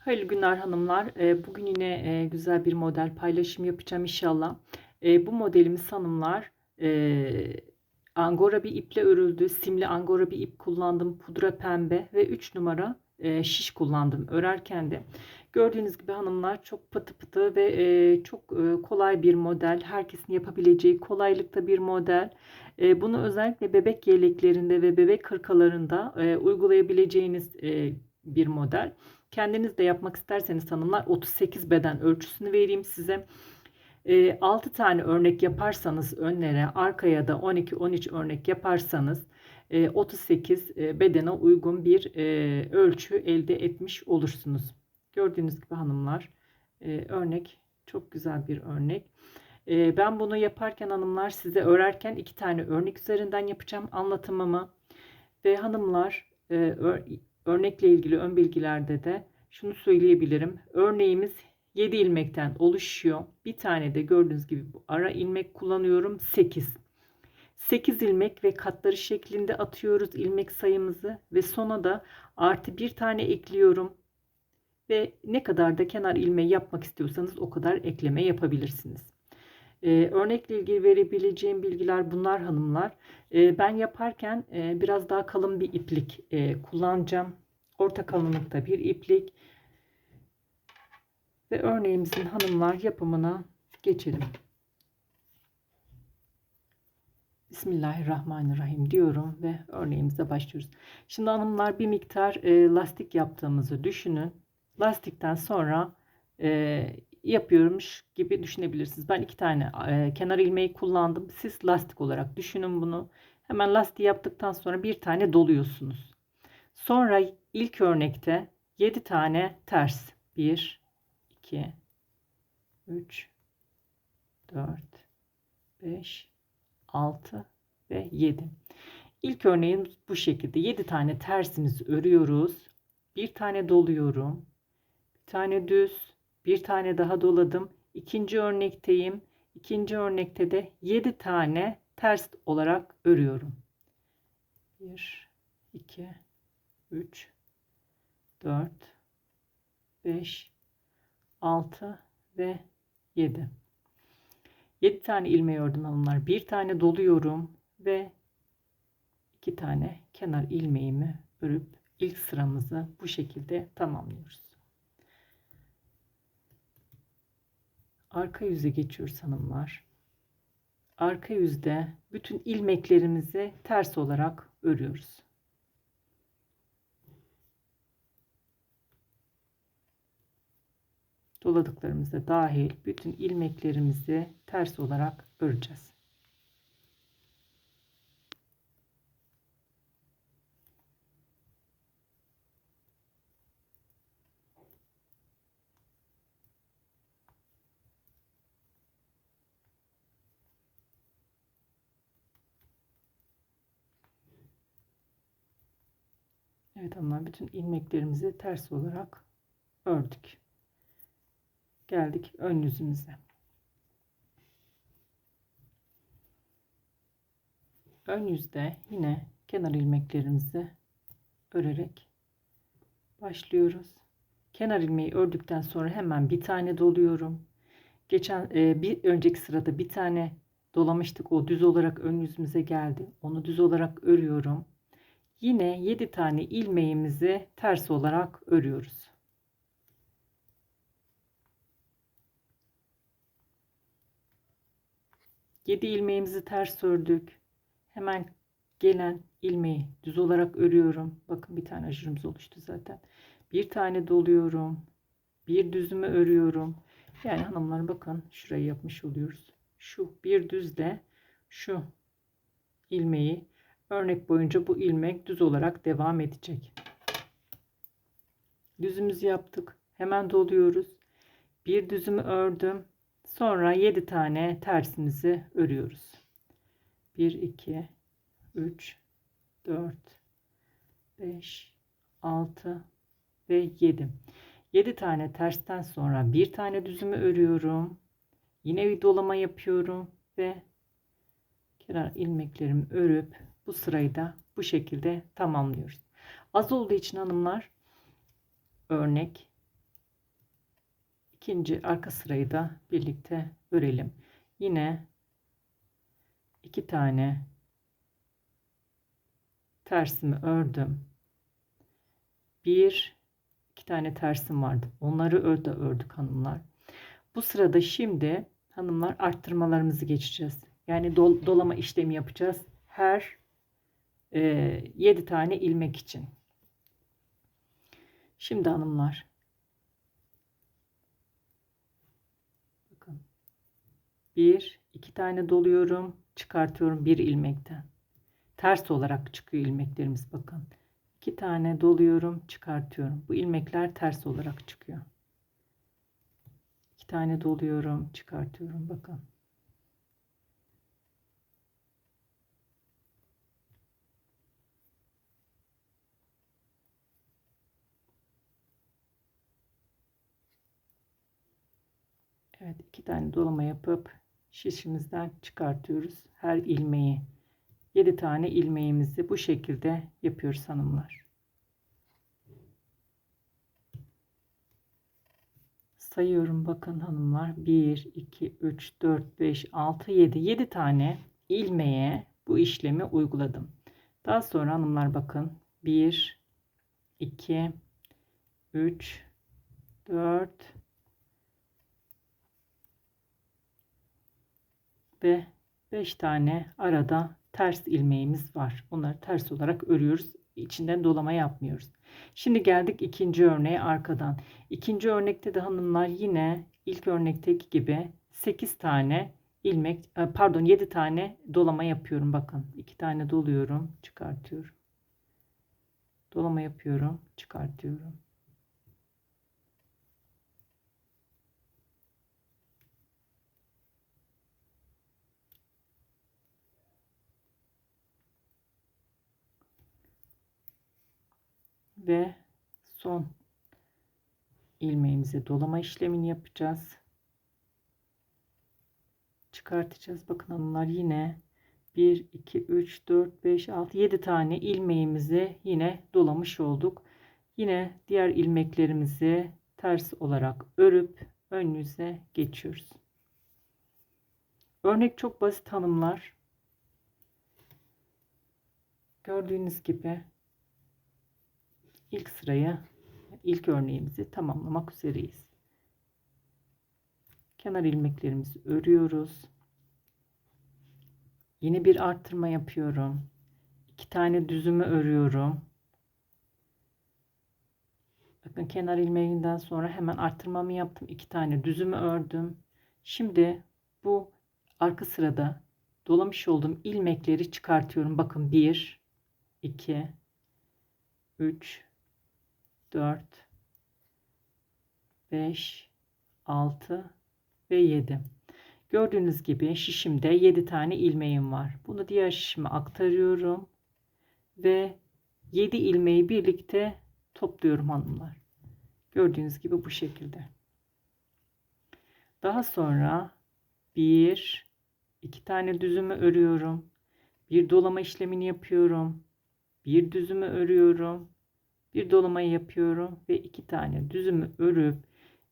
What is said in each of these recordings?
Hayırlı günler hanımlar. Ee, Bugün yine e, güzel bir model paylaşım yapacağım inşallah. Ee, Bu modelimiz hanımlar e, angora bir iple örüldü. Simli angora bir ip kullandım. Pudra pembe ve 3 numara e, şiş kullandım örerken de. Gördüğünüz gibi hanımlar çok pıtı pıtı ve çok kolay bir model. Herkesin yapabileceği kolaylıkta bir model. Bunu özellikle bebek yeleklerinde ve bebek hırkalarında uygulayabileceğiniz bir model. Kendiniz de yapmak isterseniz hanımlar 38 beden ölçüsünü vereyim size. 6 tane örnek yaparsanız önlere arkaya da 12-13 örnek yaparsanız 38 bedene uygun bir ölçü elde etmiş olursunuz. Gördüğünüz gibi hanımlar örnek çok güzel bir örnek. Ben bunu yaparken hanımlar size örerken iki tane örnek üzerinden yapacağım anlatımımı. Ve hanımlar örnekle ilgili ön bilgilerde de şunu söyleyebilirim. Örneğimiz 7 ilmekten oluşuyor. Bir tane de gördüğünüz gibi bu ara ilmek kullanıyorum 8. 8 ilmek ve katları şeklinde atıyoruz ilmek sayımızı ve sona da artı bir tane ekliyorum. Ve ne kadar da kenar ilmeği yapmak istiyorsanız o kadar ekleme yapabilirsiniz. Ee, örnekle ilgili verebileceğim bilgiler bunlar hanımlar. Ee, ben yaparken e, biraz daha kalın bir iplik e, kullanacağım. Orta kalınlıkta bir iplik. Ve örneğimizin hanımlar yapımına geçelim. Bismillahirrahmanirrahim diyorum ve örneğimize başlıyoruz. Şimdi hanımlar bir miktar e, lastik yaptığımızı düşünün. Lastikten sonra e, yapıyormuş gibi düşünebilirsiniz. Ben iki tane e, kenar ilmeği kullandım. Siz lastik olarak düşünün bunu. Hemen lastiği yaptıktan sonra bir tane doluyorsunuz. Sonra ilk örnekte 7 tane ters. 1, 2, 3, 4, 5, 6 ve 7. İlk örneğin bu şekilde 7 tane tersimizi örüyoruz. Bir tane doluyorum. Bir tane düz, bir tane daha doladım. İkinci örnekteyim. İkinci örnekte de 7 tane ters olarak örüyorum. 1 2 3 4 5 6 ve 7 7 tane ilmeği ördüm hanımlar bir tane doluyorum ve iki tane kenar ilmeğimi örüp ilk sıramızı bu şekilde tamamlıyoruz arka yüze geçiyoruz hanımlar arka yüzde bütün ilmeklerimizi ters olarak örüyoruz doladıklarımızda dahil bütün ilmeklerimizi ters olarak öreceğiz. Evet ama bütün ilmeklerimizi ters olarak ördük geldik ön yüzümüze. Ön yüzde yine kenar ilmeklerimizi örerek başlıyoruz. Kenar ilmeği ördükten sonra hemen bir tane doluyorum. Geçen e, bir önceki sırada bir tane dolamıştık. O düz olarak ön yüzümüze geldi. Onu düz olarak örüyorum. Yine 7 tane ilmeğimizi ters olarak örüyoruz. 7 ilmeğimizi ters ördük. Hemen gelen ilmeği düz olarak örüyorum. Bakın bir tane ajurumuz oluştu zaten. Bir tane doluyorum. Bir düzümü örüyorum. Yani hanımlar bakın şurayı yapmış oluyoruz. Şu bir düzle şu ilmeği örnek boyunca bu ilmek düz olarak devam edecek. Düzümüzü yaptık. Hemen doluyoruz. Bir düzümü ördüm. Sonra 7 tane tersimizi örüyoruz. 1 2 3 4 5 6 ve 7. 7 tane tersten sonra bir tane düzümü örüyorum. Yine bir dolama yapıyorum ve kenar ilmeklerimi örüp bu sırayı da bu şekilde tamamlıyoruz. Az olduğu için hanımlar örnek ikinci arka sırayı da birlikte örelim. Yine iki tane tersimi ördüm. Bir, iki tane tersim vardı. Onları ördü ördük hanımlar. Bu sırada şimdi hanımlar arttırmalarımızı geçeceğiz. Yani dol, dolama işlemi yapacağız. Her 7 tane ilmek için. Şimdi hanımlar. Bakın. Bir iki tane doluyorum çıkartıyorum bir ilmekten. Ters olarak çıkıyor ilmeklerimiz bakın. İki tane doluyorum çıkartıyorum. Bu ilmekler ters olarak çıkıyor. İki tane doluyorum çıkartıyorum bakın Evet iki tane dolama yapıp şişimizden çıkartıyoruz. Her ilmeği 7 tane ilmeğimizi bu şekilde yapıyoruz hanımlar. Sayıyorum bakın hanımlar. 1, 2, 3, 4, 5, 6, 7. 7 tane ilmeğe bu işlemi uyguladım. Daha sonra hanımlar bakın. 1, 2, 3, 4, ve 5 tane arada ters ilmeğimiz var. Onları ters olarak örüyoruz. İçinden dolama yapmıyoruz. Şimdi geldik ikinci örneğe arkadan. İkinci örnekte de hanımlar yine ilk örnekteki gibi 8 tane ilmek e, pardon 7 tane dolama yapıyorum bakın. 2 tane doluyorum, çıkartıyorum. Dolama yapıyorum, çıkartıyorum. Ve son ilmeğimize dolama işlemini yapacağız. Çıkartacağız. Bakın hanımlar yine 1, 2, 3, 4, 5, 6, 7 tane ilmeğimizi yine dolamış olduk. Yine diğer ilmeklerimizi ters olarak örüp ön yüze geçiyoruz. Örnek çok basit hanımlar. Gördüğünüz gibi ilk sırayı ilk örneğimizi tamamlamak üzereyiz. Kenar ilmeklerimizi örüyoruz. Yeni bir arttırma yapıyorum. İki tane düzümü örüyorum. Bakın kenar ilmeğinden sonra hemen arttırmamı yaptım. İki tane düzümü ördüm. Şimdi bu arka sırada dolamış olduğum ilmekleri çıkartıyorum. Bakın 1 2 3 4 5 6 ve 7 gördüğünüz gibi şişimde 7 tane ilmeğim var. Bunu diğer şişime aktarıyorum ve 7 ilmeği birlikte topluyorum hanımlar. Gördüğünüz gibi bu şekilde. Daha sonra bir iki tane düzümü örüyorum. Bir dolama işlemini yapıyorum. Bir düzümü örüyorum bir dolamayı yapıyorum ve iki tane düzümü örüp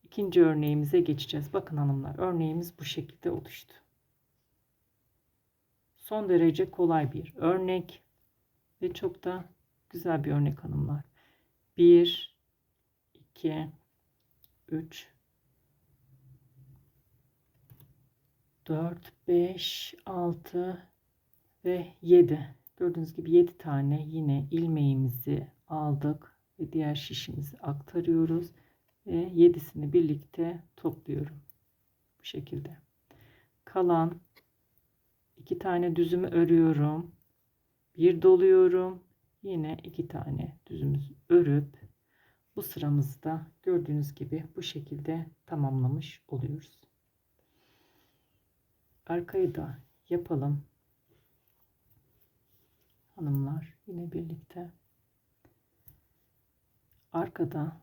ikinci örneğimize geçeceğiz. Bakın hanımlar örneğimiz bu şekilde oluştu. Son derece kolay bir örnek ve çok da güzel bir örnek hanımlar. 1 2 3 4 5 6 ve 7 gördüğünüz gibi 7 tane yine ilmeğimizi aldık ve diğer şişimizi aktarıyoruz ve yedisini birlikte topluyorum. Bu şekilde. Kalan iki tane düzümü örüyorum. Bir doluyorum. Yine iki tane düzümüz örüp bu sıramızı da gördüğünüz gibi bu şekilde tamamlamış oluyoruz. Arkayı da yapalım. Hanımlar yine birlikte arkada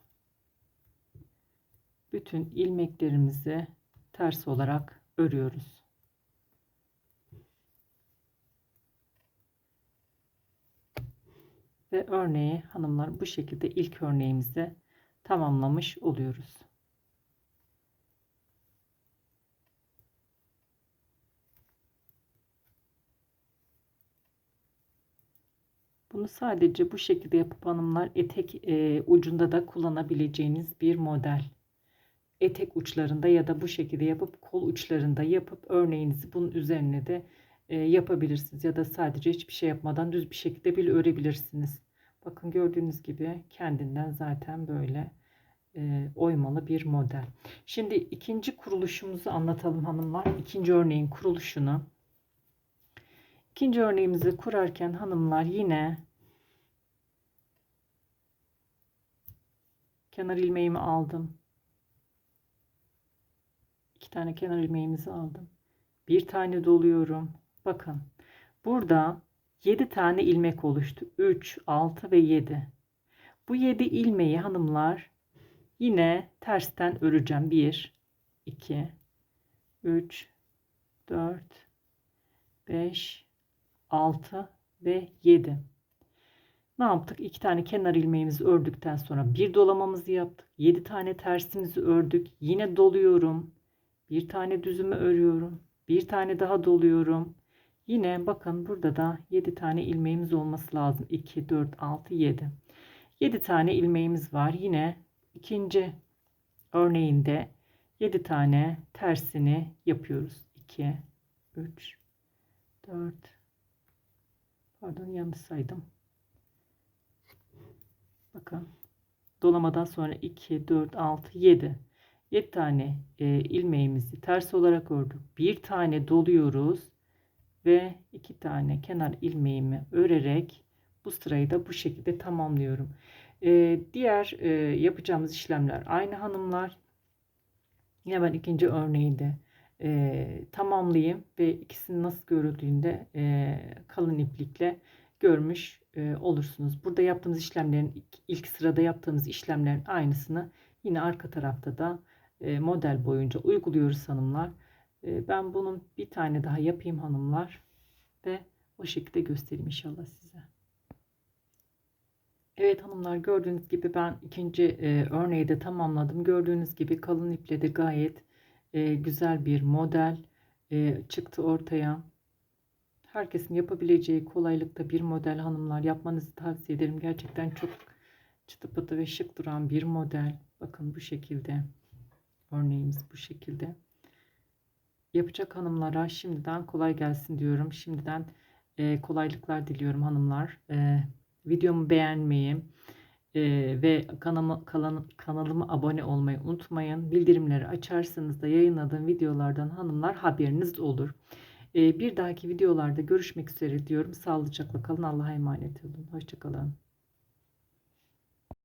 bütün ilmeklerimizi ters olarak örüyoruz. Ve örneği hanımlar bu şekilde ilk örneğimizi tamamlamış oluyoruz. Bunu sadece bu şekilde yapıp hanımlar etek e, ucunda da kullanabileceğiniz bir model. Etek uçlarında ya da bu şekilde yapıp kol uçlarında yapıp örneğinizi bunun üzerine de e, yapabilirsiniz. Ya da sadece hiçbir şey yapmadan düz bir şekilde bile örebilirsiniz. Bakın gördüğünüz gibi kendinden zaten böyle e, oymalı bir model. Şimdi ikinci kuruluşumuzu anlatalım hanımlar. İkinci örneğin kuruluşunu. İkinci örneğimizi kurarken hanımlar yine kenar ilmeğimi aldım. İki tane kenar ilmeğimizi aldım. Bir tane doluyorum. Bakın burada 7 tane ilmek oluştu. 3, 6 ve 7. Bu 7 ilmeği hanımlar yine tersten öreceğim. 1, 2, 3, 4, 5, 6 ve 7. Ne yaptık? 2 tane kenar ilmeğimizi ördükten sonra bir dolamamızı yaptık. 7 tane tersimizi ördük. Yine doluyorum. Bir tane düzümü örüyorum. Bir tane daha doluyorum. Yine bakın burada da 7 tane ilmeğimiz olması lazım. 2, 4, 6, 7. 7 tane ilmeğimiz var. Yine ikinci örneğinde 7 tane tersini yapıyoruz. 2, 3, 4, pardon yanlış saydım. Bakın dolamadan sonra 2, 4, 6, 7. 7 tane e, ilmeğimizi ters olarak ördük. Bir tane doluyoruz ve iki tane kenar ilmeğimi örerek bu sırayı da bu şekilde tamamlıyorum. E, diğer e, yapacağımız işlemler aynı hanımlar. Yine ben ikinci örneği de e, tamamlayayım ve ikisinin nasıl görüldüğünde e, kalın iplikle görmüş e, olursunuz. Burada yaptığımız işlemlerin ilk, sırada yaptığımız işlemlerin aynısını yine arka tarafta da e, model boyunca uyguluyoruz hanımlar. E, ben bunun bir tane daha yapayım hanımlar ve o şekilde göstereyim inşallah size. Evet hanımlar gördüğünüz gibi ben ikinci örneği de tamamladım. Gördüğünüz gibi kalın iple de gayet güzel bir model çıktı ortaya. Herkesin yapabileceği kolaylıkta bir model hanımlar yapmanızı tavsiye ederim. Gerçekten çok çıtı pıtı ve şık duran bir model. Bakın bu şekilde. Örneğimiz bu şekilde. Yapacak hanımlara şimdiden kolay gelsin diyorum. Şimdiden e, kolaylıklar diliyorum hanımlar. E, videomu beğenmeyi e, ve kanalıma, kalan, kanalıma abone olmayı unutmayın. Bildirimleri açarsanız da yayınladığım videolardan hanımlar haberiniz olur. E, bir dahaki videolarda görüşmek üzere diyorum. Sağlıcakla kalın. Allah'a emanet olun. Hoşçakalın.